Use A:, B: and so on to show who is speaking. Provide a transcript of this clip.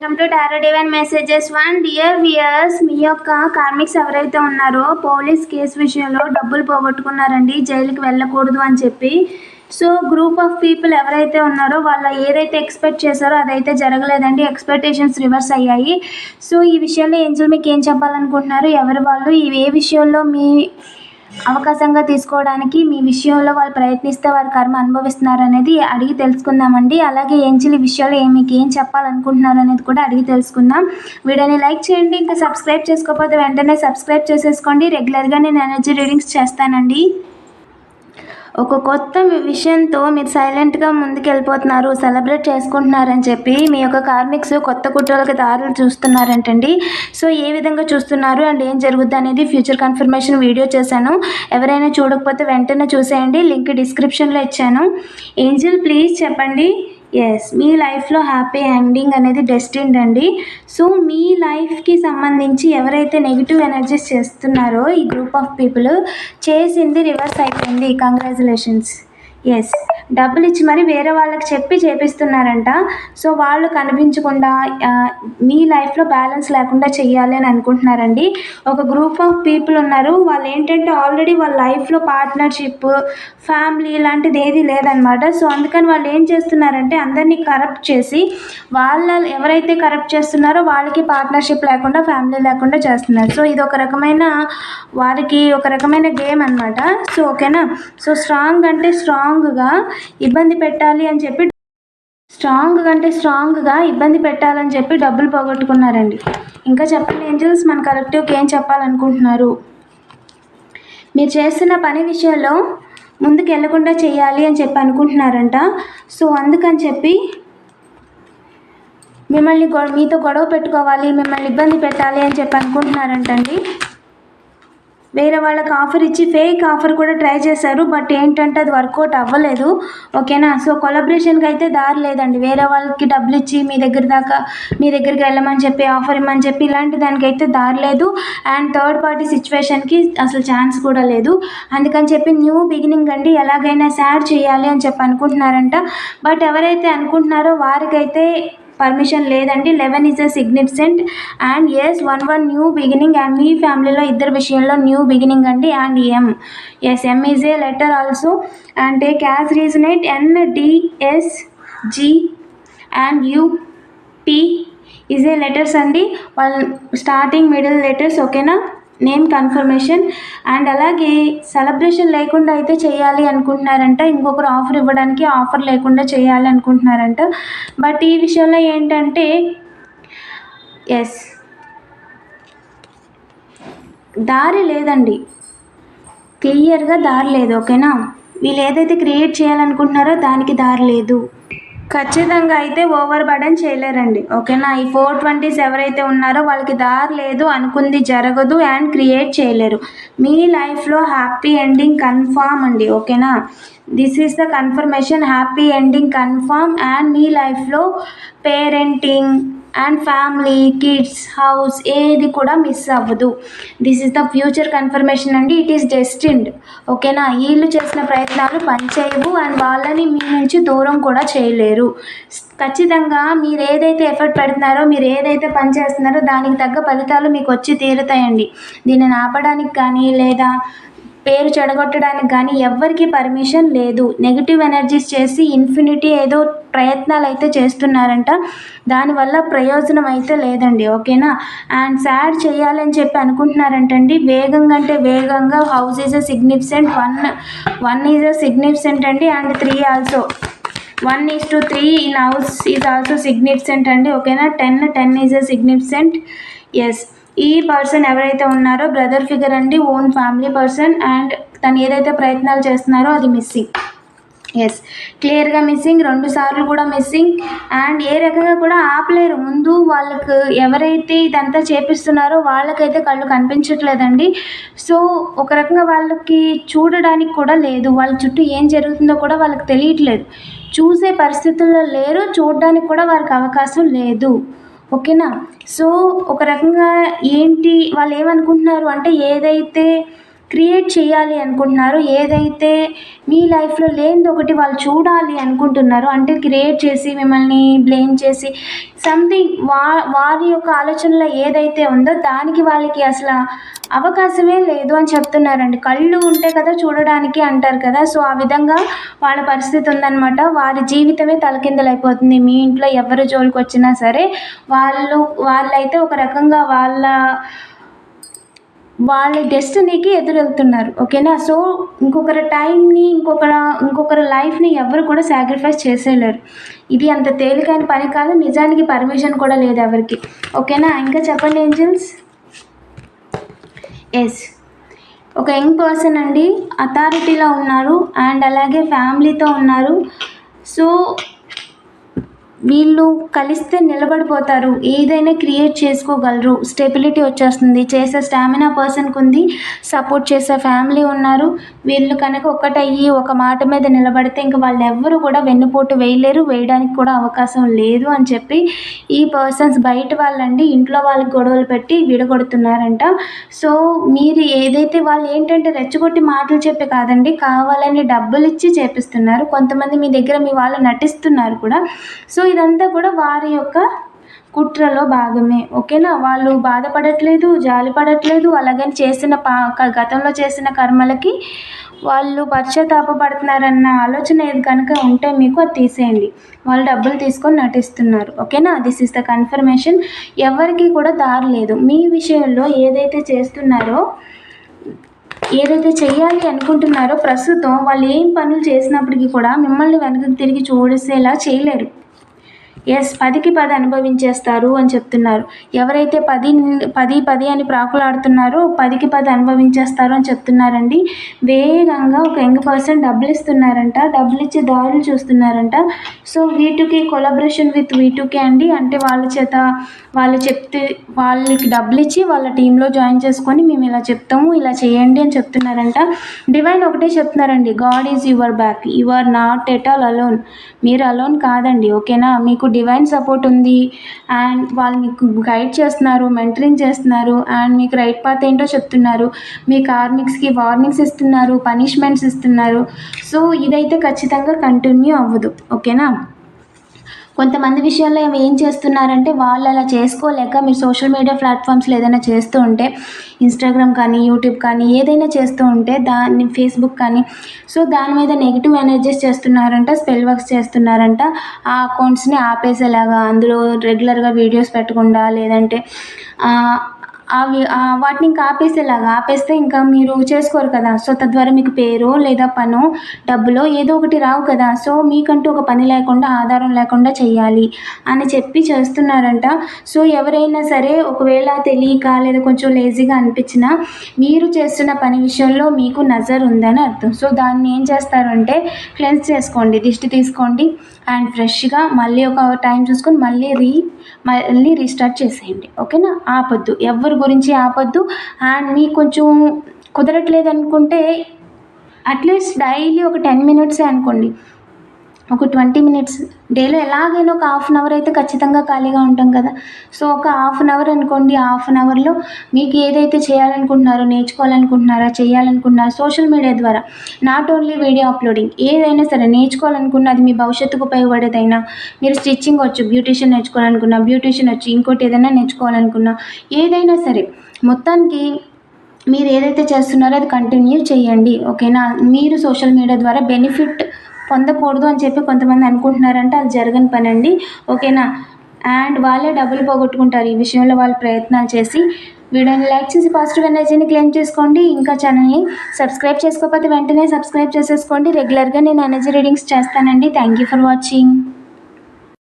A: Welcome to tarot divine messages one dear viewers మీ యొక్క karmics ఎవరైతే ఉన్నారో పోలీస్ కేసు విషయంలో డబ్బులు పోగొట్టుకున్నారండి జైలుకి వెళ్ళకూడదు అని చెప్పి. సో గ్రూప్ ఆఫ్ పీపుల్ ఎవరైతే ఉన్నారో వాళ్ళ ఏదైతే ఎక్స్పెక్ట్ చేశారో అదైతే జరగలేదండి. ఎక్స్పెక్టేషన్స్ రివర్స్ అయ్యాయి. సో ఈ విషయంలో ఏంజల్ మీకు ఏం చెప్పాలనుకుంటున్నారు? ఎవరి వాళ్ళు? ఏ విషయంలో మీ అవకాశంగా తీసుకోవడానికి మీ విషయంలో వాళ్ళు ప్రయత్నిస్తే వారి కర్మ అనుభవిస్తున్నారు అనేది అడిగి తెలుసుకుందామండి. అలాగే ఏంజిల్ ఈ విషయాలు మీకు ఏం చెప్పాలనుకుంటున్నారు అనేది కూడా అడిగి తెలుసుకుందాం. వీడియోని లైక్ చేయండి ఇంకా సబ్స్క్రైబ్ చేసుకోకపోతే వెంటనే సబ్స్క్రైబ్ చేసేసుకోండి. రెగ్యులర్గా నేను ఎనర్జీ రీడింగ్స్ చేస్తానండి. ఒక కొత్త విషయంతో మీరు సైలెంట్గా ముందుకెళ్ళిపోతున్నారు సెలబ్రేట్ చేసుకుంటున్నారని చెప్పి మీ యొక్క కార్మిక్స్ కొత్త కుట్రలకి దారులు చూస్తున్నారంటండి. సో ఏ విధంగా చూస్తున్నారు అండ్ ఏం జరుగుద్ది అనేది ఫ్యూచర్ కన్ఫర్మేషన్ వీడియో చేశాను. ఎవరైనా చూడకపోతే వెంటనే చూసేయండి. లింక్ డిస్క్రిప్షన్లో ఇచ్చాను. ఏంజిల్ ప్లీజ్ చెప్పండి. ఎస్ మీ లైఫ్లో హ్యాపీ ఎండింగ్ అనేది డెస్టిన్డ్ అండి. సో మీ లైఫ్కి సంబంధించి ఎవరైతే నెగిటివ్ ఎనర్జీస్ చేస్తున్నారో ఈ గ్రూప్ ఆఫ్ పీపుల్ చేసింది రివర్స్ అయిపోయింది. కంగ్రాచులేషన్స్ ఎస్ డబ్బులు ఇచ్చి మరి వేరే వాళ్ళకి చెప్పి చేపిస్తున్నారంట. సో వాళ్ళు కనిపించకుండా మీ లైఫ్లో బ్యాలెన్స్ లేకుండా చెయ్యాలి అని అనుకుంటున్నారండి. ఒక గ్రూప్ ఆఫ్ పీపుల్ ఉన్నారు. వాళ్ళు ఏంటంటే ఆల్రెడీ వాళ్ళ లైఫ్లో పార్ట్నర్షిప్ ఫ్యామిలీ ఇలాంటిది ఏది లేదనమాట. సో అందుకని వాళ్ళు ఏం చేస్తున్నారంటే అందరినీ కరప్ట్ చేసి వాళ్ళ ఎవరైతే కరప్ట్ చేస్తున్నారో వాళ్ళకి పార్ట్నర్షిప్ లేకుండా ఫ్యామిలీ లేకుండా చేస్తున్నారు. సో ఇది ఒక రకమైన వారికి ఒక రకమైన గేమ్ అనమాట సో ఓకేనా? సో స్ట్రాంగ్ అంటే స్ట్రాంగ్గా ఇబ్బంది పెట్టాలి అని చెప్పి స్ట్రాంగ్ కంటే స్ట్రాంగ్గా ఇబ్బంది పెట్టాలని చెప్పి డబ్బులు పోగొట్టుకున్నారండి. ఇంకా చెప్పండి ఏంజల్స్ మన కలెక్టివ్కి ఏం చెప్పాలనుకుంటున్నారు? మీరు చేస్తున్న పని విషయంలో ముందుకు వెళ్ళకుండా చేయాలి అని చెప్పి అనుకుంటున్నారంట. సో అందుకని చెప్పి మిమ్మల్ని మీతో గొడవ పెట్టుకోవాలి మిమ్మల్ని ఇబ్బంది పెట్టాలి అని చెప్పి అనుకుంటున్నారంటండి. వేరే వాళ్ళకి ఆఫర్ ఇచ్చి ఫేక్ ఆఫర్ కూడా ట్రై చేశారు బట్ ఏంటంటే అది వర్కౌట్ అవ్వలేదు. ఓకేనా? సో కొలబరేషన్కి అయితే దారి లేదండి. వేరే వాళ్ళకి డబ్బులు ఇచ్చి మీ దగ్గర దాకా మీ దగ్గరికి వెళ్ళమని చెప్పి ఆఫర్ ఇమ్మని చెప్పి ఇలాంటి దానికైతే దారి లేదు. అండ్ థర్డ్ పార్టీ సిచ్యువేషన్కి అసలు ఛాన్స్ కూడా లేదు. అందుకని చెప్పి న్యూ బిగినింగ్ అండి. ఎలాగైనా సాడ్ చేయాలి అని చెప్పి అనుకుంటున్నారంట. బట్ ఎవరైతే అనుకుంటున్నారో వారికైతే పర్మిషన్ లేదండి. Eleven is a significant and yes one one new beginning and మీ ఫ్యామిలీలో ఇద్దరు విషయంలో న్యూ బిగినింగ్ అండి and M S M is a letter also and take as resonate N D S G and U P is a letters అండి. వాళ్ళ starting middle letters ఓకేనా name confirmation and అలాగే celebration లేకుండా అయితే చేయాలి అనుకుంటున్నారంట. ఇంకొకరు offer ఇవ్వడానికి ఆఫర్ లేకుండా చేయాలి అనుకుంటున్నారంట. బట్ ఈ విషయంలో ఏంటంటే ఎస్ దారి లేదండి. క్లియర్గా దారి లేదు ఓకేనా? వీళ్ళు ఏదైతే క్రియేట్ చేయాలనుకుంటున్నారో దానికి దారి లేదు. ఖచ్చితంగా అయితే ఓవర్ బర్డన్ చేయలేరండి. ఓకేనా? ఈ ఫోర్ ట్వంటీస్ ఎవరైతే ఉన్నారో వాళ్ళకి దారి లేదు అనుకుంది జరగదు అండ్ క్రియేట్ చేయలేరు. మీ లైఫ్లో హ్యాపీ ఎండింగ్ కన్ఫామ్ అండి. ఓకేనా? This is the confirmation. Happy ending confirm and మీ లైఫ్లో parenting and family kids house ఏది కూడా మిస్ అవ్వదు. This is the future confirmation అండి. ఇట్ ఈస్ డెస్టిన్డ్ ఓకేనా వీళ్ళు చేసిన ప్రయత్నాలు పనిచేయవు అండ్ వాళ్ళని మీ నుంచి దూరం కూడా చేయలేరు. ఖచ్చితంగా మీరు ఏదైతే ఎఫర్ట్ పెడుతున్నారో మీరు ఏదైతే పని చేస్తున్నారో దానికి తగ్గ ఫలితాలు మీకు వచ్చి తీరుతాయండి. దీనిని ఆపడానికి కానీ లేదా పేరు చెడగొట్టడానికి కానీ ఎవ్వరికి పర్మిషన్ లేదు. నెగిటివ్ ఎనర్జీస్ చేసి ఇన్ఫినిటీ ఏదో ప్రయత్నాలు అయితే చేస్తున్నారంట. దానివల్ల ప్రయోజనం అయితే లేదండి ఓకేనా? అండ్ సాడ్ చేయాలని చెప్పి అనుకుంటున్నారంటండి. వేగంగా అంటే వేగంగా house is a significant one one is a significant అండి and three also one is two three in house is also significant అండి ఓకేనా? Ten ten is a significant yes ఈ పర్సన్ ఎవరైతే ఉన్నారో బ్రదర్ ఫిగర్ అండి ఓన్ ఫ్యామిలీ పర్సన్ అండ్ తను ఏదైతే ప్రయత్నాలు చేస్తున్నారో అది మిస్సింగ్. ఎస్ క్లియర్గా మిస్సింగ్ రెండు సార్లు కూడా మిస్సింగ్ అండ్ ఏ రకంగా కూడా ఆపలేరు. ముందు వాళ్ళకు ఎవరైతే ఇదంతా చేపిస్తున్నారో వాళ్ళకైతే కళ్ళు కనిపించట్లేదండి. సో ఒక రకంగా వాళ్ళకి చూడడానికి కూడా లేదు. వాళ్ళ చుట్టూ ఏం జరుగుతుందో కూడా వాళ్ళకి తెలియట్లేదు. చూసే పరిస్థితుల్లో లేరు చూడడానికి కూడా వారికి అవకాశం లేదు. ఓకేనా? సో ఒక రకంగా ఏంటి వాళ్ళు ఏమనుకుంటున్నారు అంటే ఏదైతే క్రియేట్ చేయాలి అనుకుంటున్నారో. ఏదైతే మీ లైఫ్లో లేనిది ఒకటి వాళ్ళు చూడాలి అనుకుంటున్నారో. అంటే క్రియేట్ చేసి మిమ్మల్ని బ్లేమ్ చేసి సంథింగ్ వా వారి యొక్క ఆలోచనలో ఏదైతే ఉందో దానికి వాళ్ళకి అసలు అవకాశమే లేదు అని చెప్తున్నారండి. కళ్ళు ఉంటే కదా చూడడానికి అంటారు కదా. సో ఆ విధంగా వాళ్ళ పరిస్థితి ఉందన్నమాట. వారి జీవితమే తలకిందలైపోతుంది. మీ ఇంట్లో ఎవరు జోలికి వచ్చినా సరే వాళ్ళు వాళ్ళైతే ఒక రకంగా వాళ్ళ వాళ్ళ డెస్టినీకి ఎదురెళ్తున్నారు ఓకేనా? సో ఇంకొకరి టైంని ఇంకొకరి ఇంకొకరి లైఫ్ని ఎవరు కూడా సాక్రిఫైస్ చేసేయలేరు. ఇది అంత తేలికైన పని కాదు నిజానికి పర్మిషన్ కూడా లేదు ఎవరికి. ఓకేనా? ఇంకా చెప్పండి ఏంజల్స్? ఎస్ ఒక యంగ్ పర్సన్ అండి అథారిటీలో ఉన్నారు అండ్ అలాగే ఫ్యామిలీతో ఉన్నారు. సో వీళ్ళు కలిస్తే నిలబడిపోతారు. ఏదైనా క్రియేట్ చేసుకోగలరు. స్టెబిలిటీ వచ్చేస్తుంది. చేసే స్టామినా పర్సన్కి ఉంది సపోర్ట్ చేసే ఫ్యామిలీ ఉన్నారు. వీళ్ళు కనుక ఒక్కటయ్యి ఒక మాట మీద నిలబడితే ఇంక వాళ్ళు ఎవ్వరు కూడా వెన్నుపోటు వేయలేరు. వేయడానికి కూడా అవకాశం లేదు అని చెప్పి ఈ పర్సన్స్ బయట వాళ్ళండి ఇంట్లో వాళ్ళకి గొడవలు పెట్టి విడగొడుతున్నారంట. సో మీరు ఏదైతే వాళ్ళు ఏంటంటే రెచ్చగొట్టి మాటలు చెప్పి కాదండి కావాలని డబ్బులు ఇచ్చి చేపిస్తున్నారు. కొంతమంది మీ దగ్గర మీ వాళ్ళు నటిస్తున్నారు కూడా. సో ఇదంతా కూడా వారి యొక్క కుట్రలో భాగమే ఓకేనా? వాళ్ళు బాధపడట్లేదు జాలి పడట్లేదు అలాగని చేసిన పా గతంలో చేసిన కర్మలకి వాళ్ళు పశ్చాత్తాపడుతున్నారన్న ఆలోచన ఏది కనుక ఉంటే మీకు అది తీసేయండి. వాళ్ళు డబ్బులు తీసుకొని నటిస్తున్నారు ఓకేనా? దిస్ ఇస్ ద కన్ఫర్మేషన్ ఎవరికి కూడా దారి లేదు. మీ విషయంలో ఏదైతే చేస్తున్నారో ఏదైతే చేయాలి అనుకుంటున్నారో ప్రస్తుతం వాళ్ళు ఏం పనులు చేసినప్పటికీ కూడా మిమ్మల్ని వెనక్కి తిరిగి చూడేసేలా చేయలేరు. ఎస్ పదికి పది అనుభవించేస్తారు అని చెప్తున్నారు. ఎవరైతే పది పది పది అని ప్రాకులాడుతున్నారో పదికి పది అనుభవించేస్తారు అని చెప్తున్నారండి. వేగంగా ఒక యంగ్ పర్సన్ డబ్బులు ఇస్తున్నారంట డబ్బులు ఇచ్చే దారులు చూస్తున్నారంట. సో వీటుకి కొలాబరేషన్ విత్ వీటుకే అండి. అంటే వాళ్ళ చేత వాళ్ళు చెప్తే వాళ్ళకి డబ్బులు ఇచ్చి వాళ్ళ టీంలో జాయిన్ చేసుకొని మేము ఇలా చెప్తాము ఇలా చేయండి అని చెప్తున్నారంట. డివైన్ ఒకటే చెప్తున్నారండి God is your back you are not at all alone. మీరు అలోన్ కాదండి ఓకేనా? మీకు డివైన్ సపోర్ట్ ఉంది. అండ్ వాళ్ళు మీకు గైడ్ చేస్తున్నారు మెంటరింగ్ చేస్తున్నారు అండ్ మీకు రైట్ పాత్ ఏంటో చెప్తున్నారు. మీ కార్మిక్స్కి వార్నింగ్స్ ఇస్తున్నారు పనిష్మెంట్స్ ఇస్తున్నారు. సో ఇదైతే ఖచ్చితంగా కంటిన్యూ అవ్వదు. ఓకేనా కొంతమంది విషయాల్లో ఏం- ఏం చేస్తున్నారంటే వాళ్ళు అలా చేసుకోలేక మీరు సోషల్ మీడియా ప్లాట్ఫామ్స్లో ఏదైనా చేస్తూ ఉంటే ఇన్స్టాగ్రామ్ కానీ యూట్యూబ్ కానీ ఏదైనా చేస్తూ ఉంటే దాన్ని ఫేస్బుక్ కానీ సో దాని మీద నెగిటివ్ ఎనర్జీస్ చేస్తున్నారంట స్పెల్ వర్క్స్ చేస్తున్నారంట. ఆ అకౌంట్స్ని ఆపేసేలాగా అందులో రెగ్యులర్గా వీడియోస్ పెట్టకుండా లేదంటే అవి వాటిని ఇంకా ఆపేసేలాగా ఆపేస్తే ఇంకా మీరు చేసుకోరు కదా. సో తద్వారా మీకు పేరు లేదా పనో డబ్బులో ఏదో ఒకటి రావు కదా. సో మీకంటూ ఒక పని లేకుండా ఆధారం లేకుండా చేయాలి అని చెప్పి చేస్తున్నారంట. సో ఎవరైనా సరే ఒకవేళ తెలియక లేదా కొంచెం లేజీగా అనిపించినా మీరు చేస్తున్న పని విషయంలో మీకు నజర్ ఉందని అర్థం. సో దాన్ని ఏం చేస్తారంటే క్లెన్స్ చేసుకోండి దిష్టి తీసుకోండి. అండ్ ఫ్రెష్గా మళ్ళీ ఒక టైం చూసుకొని మళ్ళీ రీ మళ్ళీ రీస్టార్ట్ చేసేయండి. ఓకేనా? ఆపొద్దు. ఎవరి గురించి ఆపొద్దు. అండ్ మీకు కొంచెం కుదరట్లేదు అనుకుంటే అట్లీస్ట్ డైలీ ఒక టెన్ మినిట్సే అనుకోండి. ఒక ట్వంటీ మినిట్స్. డేలో ఎలాగైనా ఒక హాఫ్ అన్ అవర్ అయితే ఖచ్చితంగా ఖాళీగా ఉంటాం కదా. సో ఒక హాఫ్ అన్ అవర్ అనుకోండి. హాఫ్ అన్ అవర్లో మీకు ఏదైతే చేయాలనుకుంటున్నారో నేర్చుకోవాలనుకుంటున్నారా చేయాలనుకుంటున్నారా సోషల్ మీడియా ద్వారా నాట్ ఓన్లీ వీడియో అప్లోడింగ్ ఏదైనా సరే నేర్చుకోవాలనుకున్న అది మీ భవిష్యత్తుకు ఉపయోగపడేదైనా మీరు స్టిచ్చింగ్ వచ్చు బ్యూటీషియన్ నేర్చుకోవాలనుకున్నా బ్యూటీషియన్ వచ్చి ఇంకోటి ఏదైనా నేర్చుకోవాలనుకున్నా ఏదైనా సరే మొత్తానికి మీరు ఏదైతే చేస్తున్నారో అది కంటిన్యూ చేయండి. ఓకేనా? మీరు సోషల్ మీడియా ద్వారా బెనిఫిట్ పొందకూడదు అని చెప్పి కొంతమంది అనుకుంటున్నారంటే అది జరగని పని అండి ఓకేనా? అండ్ వాళ్ళే డబ్బులు పోగొట్టుకుంటారు ఈ విషయంలో వాళ్ళు ప్రయత్నాలు చేసి. వీడియోని లైక్ చేసి పాజిటివ్ ఎనర్జీని క్లెయిమ్ చేసుకోండి. ఇంకా ఛానల్ని సబ్స్క్రైబ్ చేసుకోకపోతే వెంటనే సబ్స్క్రైబ్ చేసేసుకోండి. రెగ్యులర్గా నేను ఎనర్జీ రీడింగ్స్ చేస్తానండి. Thank you for watching.